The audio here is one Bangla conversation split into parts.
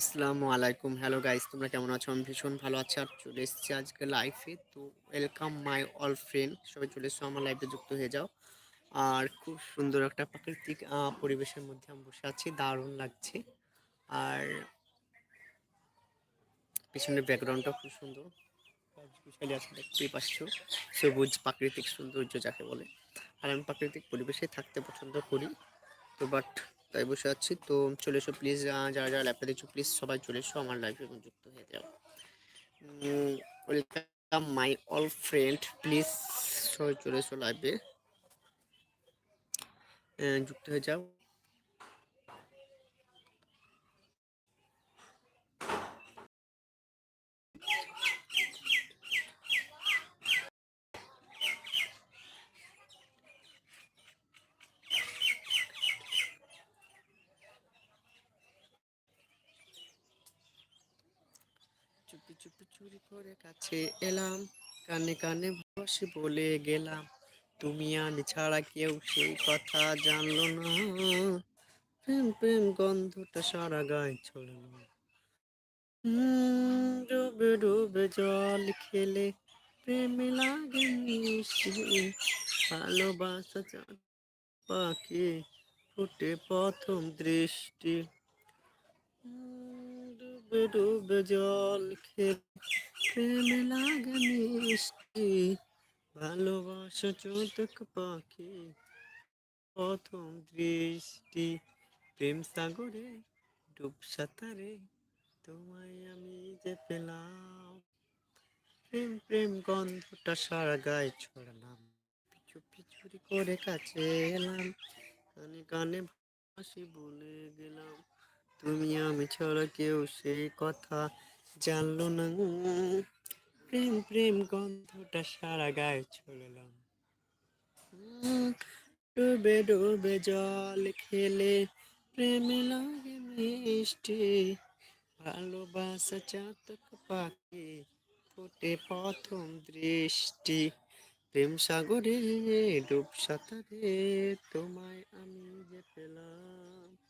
আসসালামু আলাইকুম। হ্যালো গাইস তোমরা কেমন আছো? আমি ভীষণ ভালো আছি আর চলে এসেছি আজকে লাইফে তো ওয়েলকাম মাই অল ফ্রেন্ড সবাই চলে এসো আমার লাইফে যুক্ত হয়ে যাও। আর খুব সুন্দর একটা প্রাকৃতিক পরিবেশের মধ্যে আমি বসে আছি, দারুণ লাগছে। আর পিছনের ব্যাকগ্রাউন্ডটা খুব সুন্দর। গাছগুছালি আছে, দেখতেই পাচ্ছ। সবুজ প্রাকৃতিক সৌন্দর্য যাকে বলে। আর আমি প্রাকৃতিক পরিবেশে থাকতে পছন্দ করি। তো বাট তাই বসে আছি। তো চলে এসো প্লিজ যারা যারা ল্যাপটপ দেখছ প্লিজ সবাই চলে এসো আমার লাইফে যুক্ত হয়ে যাও। Welcome my all friend please সবাই চলে এসো লাইভে যুক্ত হয়ে যাও। চুপি করে কাছে এলাম, কানে কানে বসে বলে গেলাম, তুমি আমি ছাড়া কেউ সেই কথা জানলো না। প্রেম প্রেম গন্ধটা সারা গায়ে ছড়লো। ডুবে ডুবে জল খেলে প্রেম লাগে মিষ্টি। ভালোবাসা পাখি ফুটে প্রথম দৃষ্টি। ডুবে ডুবে জল খেলে প্রেম লাগে মিষ্টি। ভালোবাসা চোতক পাখি, প্রথম দৃষ্টি। প্রেম সাগরে, ডুব সাঁতারে, তোমায় আমি যে পেলাম। প্রেম প্রেম গন্ধটা সারা গায়ে ছড়ালাম। পিছু, পিছুরি করে কাছে এলাম। কানে কানে ভাসি বলে গেলাম তুমি আমি ছাড়া কেউ সেই কথা জানলো না। প্রেম প্রেম গন্ধটা সারা গায়ে ছড়লাম ডুবে ডুবে জল খেলে প্রেমে লাগে মিষ্টি। ভালোবাসা চাতক পাখি ফুটে প্রথম দৃষ্টি। প্রেম সাগরে, ডুব সাঁতারে তোমায় আমি যে পেলাম।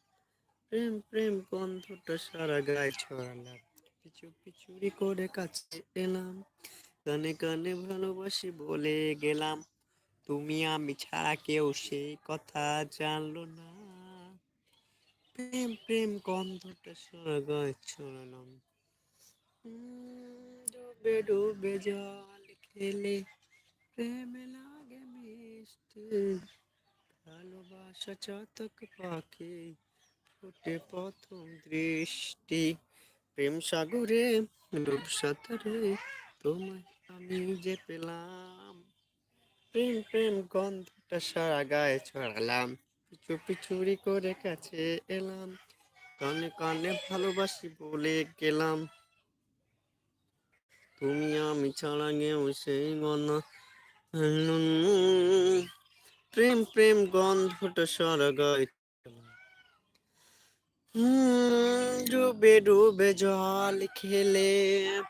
প্রেম প্রেম গন্ধটা সারা গায়ে ছড়ালাম। পিছু পিছুরি করে কাছে এলাম। কানে কানে ভালোবাসি বলে গেলাম। তুমি, আমি ছাড়া কেউ সেই কথা জানলো না। প্রেম প্রেম গন্ধটা সারা গায়ে ছড়ালাম। ডুবে ডুবে জল খেলে প্রেম লাগে মিষ্টি। ভালোবাসা চতক পাখি ফুটে প্রথম দৃষ্টি। প্রেম সাগরে ডুব সাঁতারে, তোমায় আমি যে পেলাম। প্রেম প্রেম গন্ধটা সারা গায়ে ছড়ালাম। পিছু পিছুরি করে কাছে এলাম। কানে কানে ভালোবাসি বলে গেলাম। তুমি আমি ছাড়া গেও সেই গণ প্রেম প্রেম গন্ধটা সারা গায়ে ডুবে ডুবে জল খেলে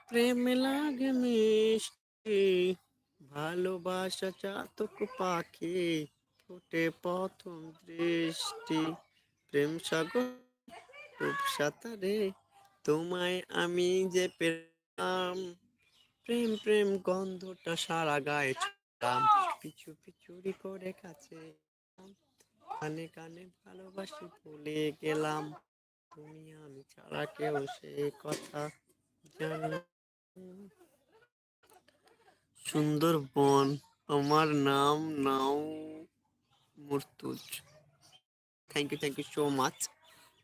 প্রেম লাগে মিষ্টি। ভালোবাসা চাতক পাখি ফুটে প্রথম দৃষ্টি। প্রেম সাগর সাঁতারে, তোমায় আমি যে পেলাম। প্রেম প্রেম গন্ধটা সারা গায়ে ছড়াম। পিছু পিছুরি করে কাছে। কানে কানে ভালোবাসি ভুলে গেলাম। তুমি আমি ছাড়া কেউ সে কথা জানো। সুন্দরবন আমার নাম নাও Murtuz. Thank you thank you so much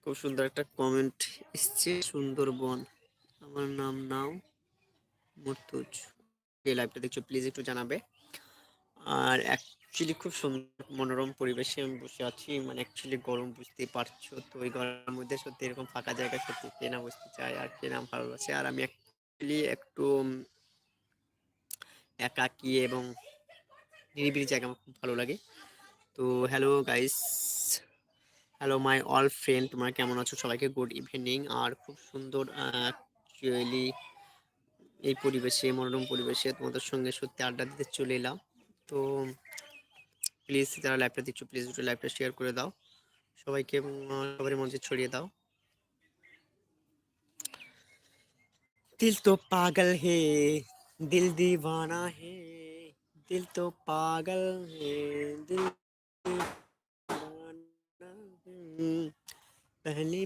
খুব সুন্দর একটা কমেন্ট এসছে, সুন্দরবন। আমার নাম নাও মুর্তুজ। এই লাইভটা দেখছ প্লিজ একটু জানাবে। আর অ্যাকচুয়ালি খুব সুন্দর মনোরম পরিবেশে আমি বসে আছি। মানে অ্যাকচুয়ালি গরম বুঝতেই পারছ। তো ওই গরমের মধ্যে সত্যি এরকম ফাঁকা জায়গা সত্যি কে না বসতে চায় আর কে না ভালোবাসে আর আমি অ্যাকচুয়ালি একটু একাকী এবং নিরিবিলি জায়গা আমার খুব ভালো লাগে। তো hello guys hello my all friend তোমরা কেমন আছো? সবাইকে গুড ইভিনিং আর খুব সুন্দর অ্যাকচুয়ালি এই পরিবেশে, মনোরম পরিবেশে তোমাদের সঙ্গে সত্যি আড্ডা দিতে চলে এলাম। তো প্লিজ যারা লাইভটা দিচ্ছ প্লিজ একটু লাইভটা শেয়ার করে দাও সবাইকে উম, সবার মঞ্চে ছড়িয়ে দাও दिल तो पागल है दिल दीवाना है दिल तो पागल है दिल दीवाना है पहली